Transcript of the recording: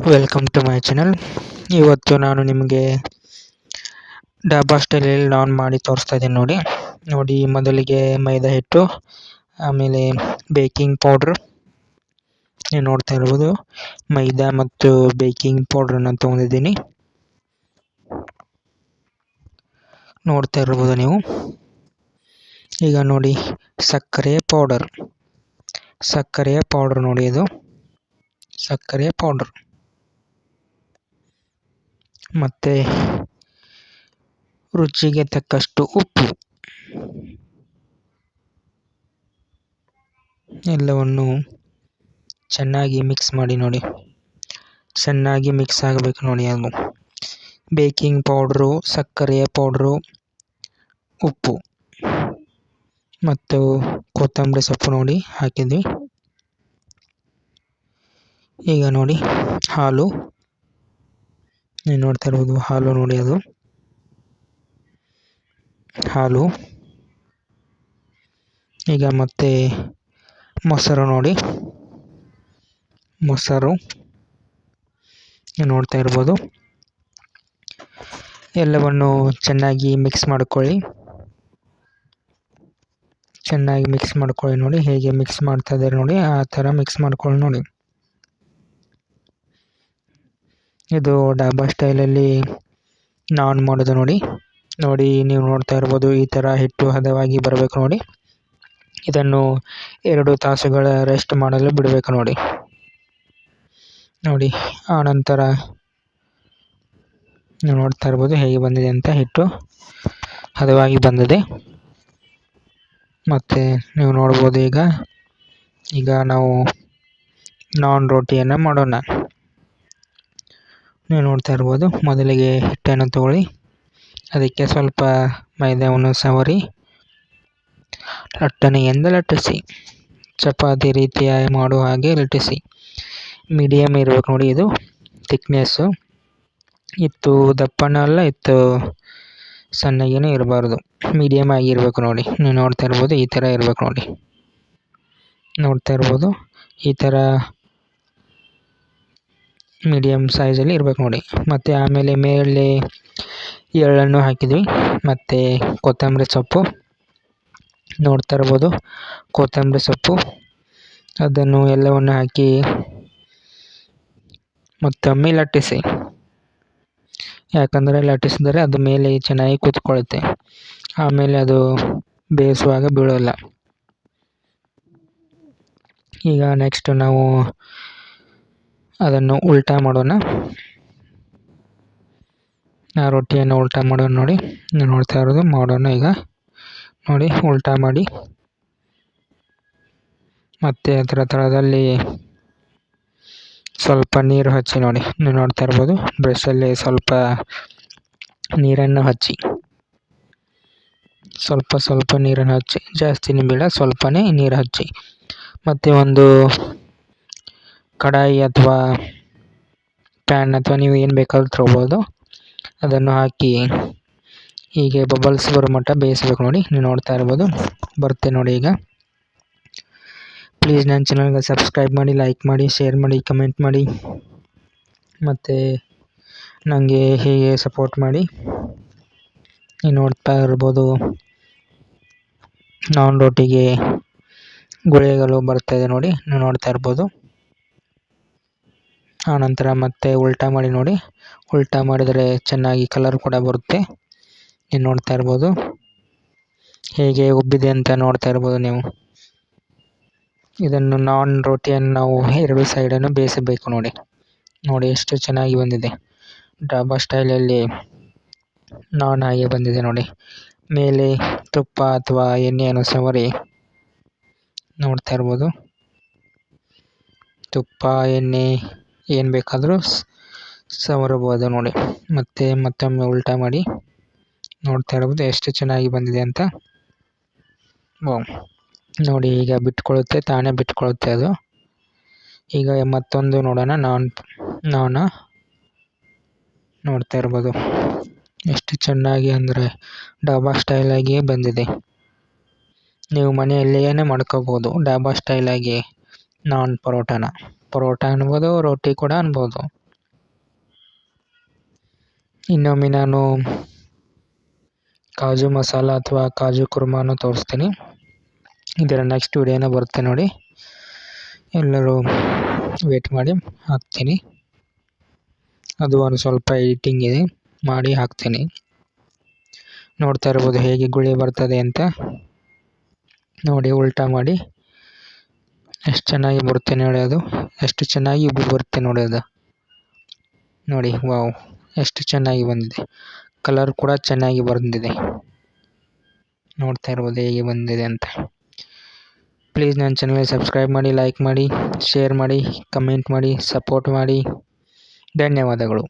Welcome to my channel ಇವತ್ತು ನಾನು ನಿಮಗೆ ಡಾಬಾ ಸ್ಟೈಲಲ್ಲಿ ನಾನ್ ಮಾಡಿ ತೋರಿಸ್ತಾ ಇದ್ದೀನಿ ನೋಡಿ. ನೋಡಿ, ಮೊದಲಿಗೆ ಮೈದಾ ಹಿಟ್ಟು, ಆಮೇಲೆ ಬೇಕಿಂಗ್ ಪೌಡ್ರ್. ನೀವು ನೋಡ್ತಾ ಇರ್ಬೋದು. ಮೈದಾ ಮತ್ತು ಬೇಕಿಂಗ್ ಪೌಡ್ರನ್ನು ತೊಗೊಂಡಿದ್ದೀನಿ. ನೋಡ್ತಾ ಇರ್ಬೋದು ನೀವು. ಈಗ ನೋಡಿ, ಸಕ್ಕರೆ ಪೌಡರ್. ಸಕ್ಕರೆಯ ಪೌಡ್ರ್ ನೋಡಿ ಇದು. ಸಕ್ಕರೆ ಪೌಡ್ರ್. ಮತ್ತು ರುಚಿಗೆ ತಕ್ಕಷ್ಟು ಉಪ್ಪು. ಎಲ್ಲವನ್ನು ಚೆನ್ನಾಗಿ ಮಿಕ್ಸ್ ಮಾಡಿ ನೋಡಿ. ಚೆನ್ನಾಗಿ ಮಿಕ್ಸ್ ಆಗಬೇಕು ನೋಡಿ ಅದು. ಬೇಕಿಂಗ್ ಪೌಡ್ರು ಸಕ್ಕರೆಯ ಪೌಡ್ರು ಉಪ್ಪು. ಮತ್ತು ಕೊತ್ತಂಬರಿ ಸೊಪ್ಪು ನೋಡಿ ಹಾಕಿದ್ವಿ. ಈಗ ನೋಡಿ ಹಾಲು. ನೀವು ನೋಡ್ತಾ ಇರ್ಬೋದು, ಹಾಲು ನೋಡಿ ಅದು. ಹಾಲು. ಈಗ ಮತ್ತೆ ಮೊಸರು ನೋಡಿ. ಮೊಸರು. ನೋಡ್ತಾ ಇರ್ಬೋದು. ಎಲ್ಲವನ್ನು ಚೆನ್ನಾಗಿ ಮಿಕ್ಸ್ ಮಾಡ್ಕೊಳ್ಳಿ. ಚೆನ್ನಾಗಿ ಮಿಕ್ಸ್ ಮಾಡ್ಕೊಳ್ಳಿ ನೋಡಿ, ಹೇಗೆ ಮಿಕ್ಸ್ ಮಾಡ್ತಾ ಇದ್ದಾರೆ ನೋಡಿ, ಆ ಥರ ಮಿಕ್ಸ್ ಮಾಡ್ಕೊಳ್ಳಿ ನೋಡಿ. ಇದು ಡಾಬಾ ಸ್ಟೈಲಲ್ಲಿ ನಾನ್ ಮಾಡೋದು ನೋಡಿ. ನೋಡಿ, ನೀವು ನೋಡ್ತಾ ಇರ್ಬೋದು, ಈ ಥರ ಹಿಟ್ಟು ಹದವಾಗಿ ಬರಬೇಕು ನೋಡಿ. ಇದನ್ನು ಎರಡು ತಾಸುಗಳ ರೆಸ್ಟ್ ಮಾಡಲು ಬಿಡಬೇಕು ನೋಡಿ. ನೋಡಿ ಆನಂತರ ನೀವು ನೋಡ್ತಾ ಇರ್ಬೋದು ಹೇಗೆ ಬಂದಿದೆ ಅಂತ ಹಿಟ್ಟು ಹದವಾಗಿ ಬಂದಿದೆ. ಮತ್ತು ನೀವು ನೋಡ್ಬೋದು ಈಗ ಈಗ ನಾವು ನಾನ್ ರೋಟಿಯನ್ನು ಮಾಡೋಣ. ನೀವು ನೋಡ್ತಾ ಇರ್ಬೋದು. ಮೊದಲಿಗೆ ಹಿಟ್ಟನ್ನು ತಗೊಳ್ಳಿ. ಅದಕ್ಕೆ ಸ್ವಲ್ಪ ಮೈದಾವನ್ನು ಸವರಿ. ಲಟ್ಟಣೆಯಿಂದ ಲಟ್ಟಿಸಿ. ಚಪಾತಿ ರೀತಿಯ ಮಾಡುವ ಹಾಗೆ ಲಟ್ಟಿಸಿ. ಮೀಡಿಯಮ್ ಇರಬೇಕು ನೋಡಿ ಇದು. ತಿಕ್ನೆಸ್ಸು ಇತ್ತು ದಪ್ಪನೂ ಅಲ್ಲ, ಇತ್ತು ಸಣ್ಣಗೇನೂ ಇರಬಾರ್ದು. ಮೀಡಿಯಮ್ ಆಗಿರಬೇಕು ನೋಡಿ. ನೀವು ನೋಡ್ತಾ ಇರ್ಬೋದು, ಈ ಥರ ಇರಬೇಕು ನೋಡಿ. ನೋಡ್ತಾ ಇರ್ಬೋದು. ಈ ಥರ ಮೀಡಿಯಮ್ ಸೈಜಲ್ಲಿ ಇರಬೇಕು ನೋಡಿ. ಮತ್ತು ಆಮೇಲೆ ಮೇಲೆ ಎಳ್ಳನ್ನು ಹಾಕಿದ್ವಿ. ಮತ್ತು ಕೊತ್ತಂಬರಿ ಸೊಪ್ಪು ನೋಡ್ತಾ ಇರ್ಬೋದು. ಕೊತ್ತಂಬರಿ ಸೊಪ್ಪು, ಅದನ್ನು ಎಲ್ಲವನ್ನು ಹಾಕಿ ಮತ್ತೊಮ್ಮೆ ಲಟ್ಟಿಸಿ. ಯಾಕಂದರೆ ಲಟ್ಟಿಸಿದರೆ ಅದು ಮೇಲೆ ಚೆನ್ನಾಗಿ ಕೂತ್ಕೊಳ್ಳುತ್ತೆ. ಆಮೇಲೆ ಅದು ಬೇಯಿಸುವಾಗ ಬೀಳೋಲ್ಲ. ಈಗ ನೆಕ್ಸ್ಟ್ ನಾವು ಅದನ್ನು ಉಲ್ಟಾ ಮಾಡೋಣ. ಆ ರೊಟ್ಟಿಯನ್ನು ಉಲ್ಟಾ ಮಾಡೋಣ ನೋಡಿ. ನೋಡ್ತಾ ಇರೋದು ಮಾಡೋಣ ಈಗ. ನೋಡಿ, ಉಲ್ಟಾ ಮಾಡಿ. ಮತ್ತು ಅದರ ತಳದಲ್ಲಿ ಸ್ವಲ್ಪ ನೀರು ಹಚ್ಚಿ ನೋಡಿ. ನೀವು ನೋಡ್ತಾ ಇರ್ಬೋದು, ಬ್ರಷಲ್ಲಿ ಸ್ವಲ್ಪ ನೀರನ್ನು ಹಚ್ಚಿ. ಸ್ವಲ್ಪ ಸ್ವಲ್ಪ ನೀರನ್ನು ಹಚ್ಚಿ. ಜಾಸ್ತಿನೇ ಬೇಡ, ಸ್ವಲ್ಪನೇ ನೀರು ಹಚ್ಚಿ. ಮತ್ತು ಒಂದು ಕಡಾಯಿ ಅಥವಾ ಪ್ಯಾನ್ ಅಥವಾ ನೀವು ಏನು ಬೇಕಾದರೂ ತೊಗೊಬೋದು. ಅದನ್ನು ಹಾಕಿ ಹೀಗೆ ಬಬಲ್ಸ್ ಬರೋ ಮಟ್ಟ ಬೇಯಿಸ್ಬೇಕು ನೋಡಿ. ನೀವು ನೋಡ್ತಾ ಇರ್ಬೋದು. ಬರುತ್ತೆ ನೋಡಿ ಈಗ. ಪ್ಲೀಸ್ ನನ್ನ ಚಾನಲ್ಗೆ ಸಬ್ಸ್ಕ್ರೈಬ್ ಮಾಡಿ ಲೈಕ್ ಮಾಡಿ ಶೇರ್ ಮಾಡಿ ಕಮೆಂಟ್ ಮಾಡಿ. ಮತ್ತು ನನಗೆ ಹೀಗೆ ಸಪೋರ್ಟ್ ಮಾಡಿ? ನೀವು ನೋಡ್ತಾ ಇರ್ಬೋದು. ನಾನ್ ರೋಟಿಗೆ ಗುಳಿಗಳು ಬರ್ತಾಯಿದೆ ನೋಡಿ. ನೀವು ನೋಡ್ತಾ ಇರ್ಬೋದು. ಆನಂತರ ಮತ್ತೆ ಉಲ್ಟಾ ಮಾಡಿ ನೋಡಿ. ಉಲ್ಟಾ ಮಾಡಿದರೆ ಚೆನ್ನಾಗಿ ಕಲರ್ ಕೂಡ ಬರುತ್ತೆ. ನೀವು ನೋಡ್ತಾ ಇರ್ಬೋದು. ಹೇಗೆ ಉಬ್ಬಿದೆ ಅಂತ ನೋಡ್ತಾ ಇರ್ಬೋದು ನೀವು. ಇದನ್ನು ನಾನ್ ರೋಟಿಯನ್ನು ನಾವು ಎರಡು ಸೈಡನ್ನು ಬೇಯಿಸಬೇಕು ನೋಡಿ. ನೋಡಿ ಎಷ್ಟು ಚೆನ್ನಾಗಿ ಬಂದಿದೆ. ಡಾಬಾ ಸ್ಟೈಲಲ್ಲಿ ನಾನ್ ಆಗಿ ಬಂದಿದೆ ನೋಡಿ. ಮೇಲೆ ತುಪ್ಪ ಅಥವಾ ಎಣ್ಣೆಯನ್ನು ಸವರಿ ನೋಡ್ತಾ ಇರ್ಬೋದು. ತುಪ್ಪ, ಎಣ್ಣೆ ಏನು ಬೇಕಾದರೂ ಸವರಬೋದು ನೋಡಿ. ಮತ್ತೆ ಮತ್ತೊಮ್ಮೆ ಉಲ್ಟಾ ಮಾಡಿ ನೋಡ್ತಾ ಇರ್ಬೋದು ಎಷ್ಟು ಚೆನ್ನಾಗಿ ಬಂದಿದೆ ಅಂತ. ನೋಡಿ, ಈಗ ಬಿಟ್ಕೊಳ್ಳುತ್ತೆ ತಾನೇ ಬಿಟ್ಕೊಳ್ಳುತ್ತೆ ಅದು. ಈಗ ಮತ್ತೊಂದು ನೋಡೋಣ, ನಾನ್, ನಾನ ನೋಡ್ತಾ ಇರ್ಬೋದು. ಎಷ್ಟು ಚೆನ್ನಾಗಿ ಅಂದರೆ ಡಾಬಾ ಸ್ಟೈಲಾಗಿಯೇ ಬಂದಿದೆ. ನೀವು ಮನೆಯಲ್ಲಿಯೇ ಮಾಡ್ಕೋಬೋದು ಡಾಬಾ ಸ್ಟೈಲಾಗಿ ನಾನ್ ಪರೋಟಾನ. ಪರೋಟ ಅನ್ಬೋದು, ರೊಟ್ಟಿ ಕೂಡ ಅನ್ಬೋದು. ಇನ್ನೊಮ್ಮೆ ನಾನು ಕಾಜು ಮಸಾಲ ಅಥವಾ ಕಾಜು ಕುರ್ಮಾನು ತೋರಿಸ್ತೀನಿ. ಇದರ ನೆಕ್ಸ್ಟ್ ವಿಡಿಯೋನ ಬರುತ್ತೆ ನೋಡಿ. ಎಲ್ಲರೂ ವೇಟ್ ಮಾಡಿ ಹಾಕ್ತೀನಿ. ಅದು ಒಂದು ಸ್ವಲ್ಪ ಎಡಿಟಿಂಗ್ ಇದೆ, ಮಾಡಿ ಹಾಕ್ತೀನಿ. ನೋಡ್ತಾ ಇರ್ಬೋದು ಹೇಗೆ ಗುಳಿ ಬರ್ತದೆ ಅಂತ. ನೋಡಿ, ಉಲ್ಟಾ ಮಾಡಿ. ಎಷ್ಟು ಚೆನ್ನಾಗಿ ಬರುತ್ತೆ ನೋಡಿ ಅದು. ಎಷ್ಟು ಚೆನ್ನಾಗಿ ಬರುತ್ತೆ ನೋಡಿ ಅದು. ನೋಡಿ, ವಾವ್. ಎಷ್ಟು ಚೆನ್ನಾಗಿ ಬಂದಿದೆ. ಕಲರ್ ಕೂಡ ಚೆನ್ನಾಗಿ ಬಂದಿದೆ. ನೋಡ್ತಾ ಇರ್ಬೋದು ಹೇಗೆ ಬಂದಿದೆ ಅಂತ. ಪ್ಲೀಸ್ ನನ್ನ ಚಾನಲ್ ಸಬ್ಸ್ಕ್ರೈಬ್ ಮಾಡಿ ಲೈಕ್ ಮಾಡಿ ಶೇರ್ ಮಾಡಿ ಕಮೆಂಟ್ ಮಾಡಿ ಸಪೋರ್ಟ್ ಮಾಡಿ. ಧನ್ಯವಾದಗಳು.